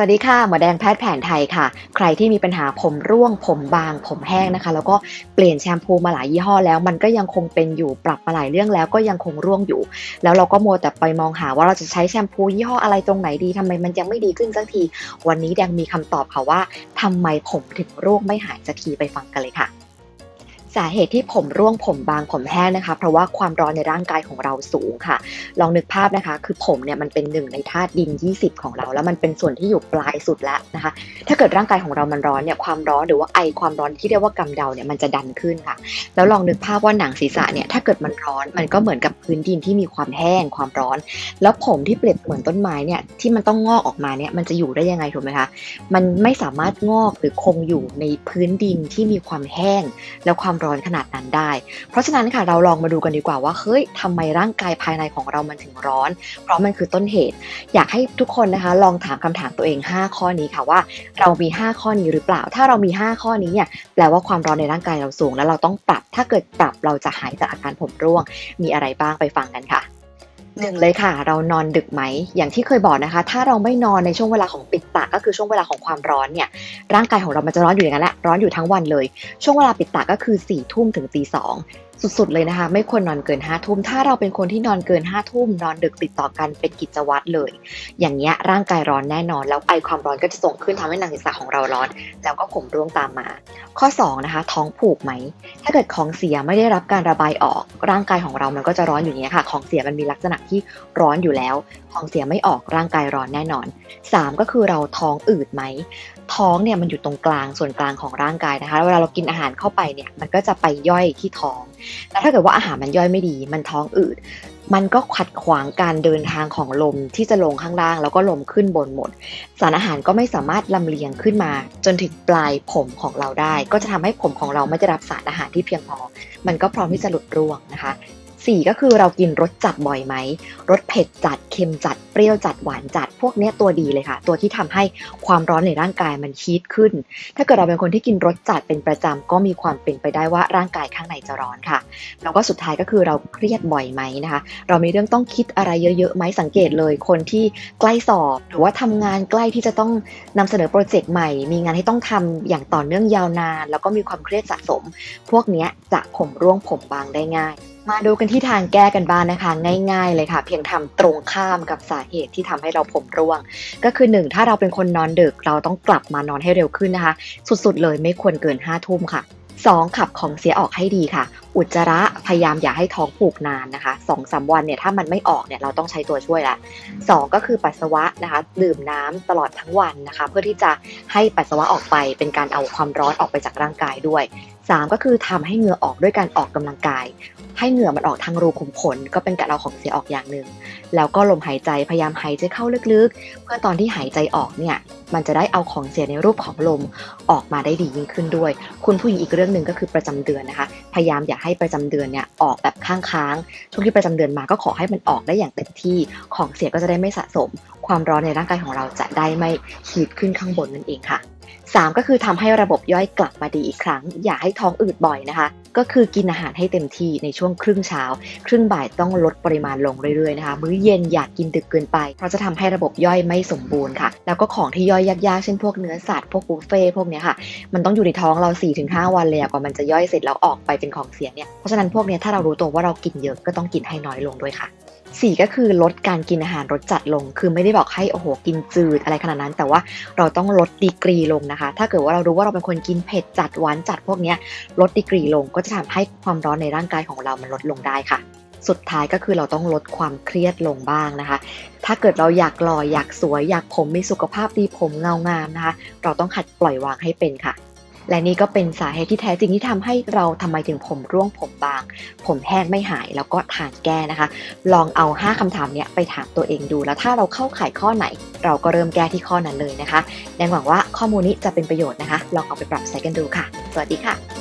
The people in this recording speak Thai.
สวัสดีค่ะ หมอแดงแพทย์แผนไทยค่ะ ใครที่มีปัญหาผมร่วง ผมบาง ผมแห้งนะคะ แล้วก็เปลี่ยนแชมพูมาหลายยี่ห้อแล้วมันก็ยังคงเป็นอยู่ ปรับมาหลายเรื่องแล้วก็ยังคงร่วงอยู่ แล้วเราก็มัวแต่ไปมองหาว่าเราจะใช้แชมพูยี่ห้ออะไรตรงไหนดีทำไมมันยังไม่ดีขึ้นสักที วันนี้แดงมีคำตอบค่ะว่าทำไมผมถึงร่วงไม่หายสักทีไปฟังกันเลยค่ะ สาเหตุที่ผมร่วงผมบางผมแห้งนะคะ เพราะว่าความร้อนในร่างกายของเราสูงค่ะ ลองนึกภาพนะคะ คือผมเนี่ยมันเป็นหนึ่งในธาตุดิน 20 ของเรา แล้วมันเป็นส่วนที่อยู่ปลายสุดแล้วนะคะ ถ้าเกิดร่างกายของเรามันร้อนเนี่ยความร้อนหรือว่าไอความร้อนที่เรียกว่ากำเดาเนี่ยมันจะดันขึ้นค่ะ แล้วลองนึกภาพว่าหนังศีรษะเนี่ยถ้าเกิดมันร้อนมันก็เหมือนกับพื้นดินที่มีความแห้งความร้อน แล้วผมที่เปรียบเหมือนต้นไม้เนี่ยที่มันต้องงอกออกมาเนี่ยมันจะอยู่ได้ยังไงถูกไหมคะมันไม่สามารถงอกหรือคงอยู่ในพื้นดินที่มีความแห้ง แล้วความร้อนขนาดนั้นได้ เพราะฉะนั้นค่ะเราลองมาดูกันดีกว่าว่าเฮ้ยทำไมร่างกายภายในของเรามันถึงร้อน เพราะมันคือต้นเหตุ อยากให้ทุกคนนะคะลองถามคำถามตัวเอง 5 ข้อนี้ค่ะว่า เรามี 5 ข้อนี้หรือเปล่า ถ้าเรามี 5 ข้อนี้เนี่ยแปลว่าความร้อนในร่างกายเราสูง แล้วเราต้องปรับ ถ้าเกิดปรับเราจะหายจากอาการผมร่วง มีอะไรบ้างไปฟังกันค่ะ หนึ่งเลยค่ะ เรานอนดึกไหม อย่างที่เคยบอกนะคะ ถ้าเราไม่นอนในช่วงเวลาของปิดตาก็คือช่วงเวลาของความร้อนเนี่ย ร่างกายของเรามันจะร้อนอยู่อย่างนั้นแหละ ร้อนอยู่ทั้งวันเลย ช่วงเวลาปิดตาก็คือ4ี่ทุ่มถึงตีสอง สุดๆเลยนะคะ ไม่ควรนอนเกิน5้าทุ่มถ้าเราเป็นคนที่นอนเกิน5้าทุ่มนอนดึกติดต่อกันเป็นกิจวัตรเลย อย่างเงี้ยร่างกายร้อนแน่นอน แล้วไอความร้อนก็จะส่งขึ้นทำให้หนังศีรษะของเราร้อน แล้วก็ผมร่วงตามมา ข้อ2นะคะท้องผูกไหม ถ้าเกิดของเสียไม่ได้รับการระบายออก ร่างกายของเรามันก็จะร้อนอยู่อย่างนี้ยค่ะ ของเสียมันมีลักษณะที่ร้อนอยู่แล้ว ของเสียไม่ออกร่างกายร้อนแน่นอน 3 ก็คือเราท้องอืดไหมท้องเนี่ยมันอยู่ตรงกลางส่วนกลางของร่างกายนะคะ เวลาเรากินอาหารเข้าไปเนี่ยมันก็จะไปย่อยที่ท้องแล้วถ้าเกิดว่าอาหารมันย่อยไม่ดี มันท้องอืด มันก็ขัดขวางการเดินทางของลมที่จะลงข้างล่าง แล้วก็ลมขึ้นบนหมด สารอาหารก็ไม่สามารถลำเลียงขึ้นมา จนถึงปลายผมของเราได้ ก็จะทำให้ผมของเราไม่ได้รับสารอาหารที่เพียงพอ มันก็พร้อมที่จะหลุดร่วงนะคะ สี่ก็คือเรากินรสจัดบ่อยไหมรสเผ็ดจัดเค็มจัดเปรี้ยวจัดหวานจัด พวกเนี้ยตัวดีเลยค่ะ ตัวที่ทำให้ความร้อนในร่างกายมันฮีทขึ้น ถ้าเกิดเราเป็นคนที่กินรสจัดเป็นประจำก็มีความเป็นไปได้ว่าร่างกายข้างในจะร้อนค่ะ แล้วก็สุดท้ายก็คือเราเครียดบ่อยไหมนะคะ เรามีเรื่องต้องคิดอะไรเยอะๆไหมสังเกตเลยคนที่ใกล้สอบ หรือว่าทำงานใกล้ที่จะต้องนำเสนอโปรเจกต์ใหม่ มีงานให้ต้องทำอย่างต่อเนื่องยาวนาน แล้วก็มีความเครียดสะสม พวกนี้จะผมร่วงผมบางได้ง่าย มาดูกันที่ทางแก้กันบ้างนะคะ ง่ายๆเลยค่ะ เพียงทำตรงข้ามกับสาเหตุที่ทำให้เราผมร่วง ก็คือ 1 ถ้าเราเป็นคนนอนดึกเราต้องกลับมานอนให้เร็วขึ้นนะคะ สุดๆเลยไม่ควรเกิน5้าทุ่มค่ะ 2. ขับของเสียออกให้ดีค่ะ อุจจาระพยายามอย่าให้ท้องผูกนานนะคะ2อสวันเนี่ยถ้ามันไม่ออกเนี่ยเราต้องใช้ตัวช่วยละสองก็คือปัสสาวะนะคะดื่มน้ำตลอดทั้งวันนะคะ เพื่อที่จะให้ปัสสาวะออกไปเป็นการเอาความร้อนออกไปจากร่างกายด้วย 3 ก็คือทำให้เหงื่อออกด้วยการออกกำลังกาย ให้เหงื่อมันออกทางรูขุมขน ก็เป็นการเอาของเสียออกอย่างหนึ่ง แล้วก็ลมหายใจพยายามหายใจเข้าลึกๆ เพื่อตอนที่หายใจออกเนี่ยมันจะได้เอาของเสียในรูปของลมออกมาได้ดียิ่งขึ้นด้วย คุณผู้หญิงอีกเรื่องหนึ่งก็คือประจำเดือนนะคะ พยายามอย่าให้ประจำเดือนเนี่ยออกแบบข้างค้างช่วงที่ประจำเดือนมาก็ขอให้มันออกได้อย่างเต็มที่ของเสียก็จะได้ไม่สะสม ความร้อนในร่างกายของเราจะได้ไม่ฮีทขึ้นข้างบนนั่นเองค่ะ 3 ก็คือทำให้ระบบย่อยกลับมาดีอีกครั้ง อย่าให้ท้องอืดบ่อยนะคะ ก็คือกินอาหารให้เต็มที่ในช่วงครึ่งเช้า ครึ่งบ่ายต้องลดปริมาณลงเรื่อยๆนะคะ มื้อเย็นอย่ากกินดึกเกินไป เพราะจะทำให้ระบบย่อยไม่สมบูรณ์ค่ะ แล้วก็ของที่ย่อยยากๆ เช่นพวกเนื้อสัตว์พวกบุฟเฟ่พวกเนี้ยค่ะ มันต้องอยู่ในท้องเรา 4-5 วันเลยกว่ามันจะย่อยเสร็จแล้วออกไปเป็นของเสียเนี่ย เพราะฉะนั้นพวกเนี้ยถ้าเรารู้ตัวว่าเรากินเยอะก็ต้องกินให้น้อยลงด้วยค่ะ สี่ก็คือลดการกินอาหารรสจัดลง คือไม่ได้บอกให้โอ้โหกินจืดอะไรขนาดนั้น แต่ว่าเราต้องลดดีกรีลงนะคะ ถ้าเกิดว่าเรารู้ว่าเราเป็นคนกินเผ็ดจัดหวานจัดพวกนี้ลดดีกรีลงก็จะทำให้ความร้อนในร่างกายของเรามันลดลงได้ค่ะ สุดท้ายก็คือเราต้องลดความเครียดลงบ้างนะคะ ถ้าเกิดเราอยากหล่ออยากสวยอยากผมมีสุขภาพดีผมเงางามนะคะ เราต้องหัดปล่อยวางให้เป็นค่ะ และนี่ก็เป็นสาเหตุที่แท้จริงที่ทำให้เราทำไมถึงผมร่วงผมบาง ผมแห้งไม่หาย แล้วก็ทานแก้นะคะ ลองเอา 5คำถามเนี้ยไปถามตัวเองดู แล้วถ้าเราเข้าข่ายข้อไหน เราก็เริ่มแก้ที่ข้อนั้นเลยนะคะแดงหวังว่าข้อมูลนี้จะเป็นประโยชน์นะคะ ลองเอาไปปรับใช้กันดูค่ะ สวัสดีค่ะ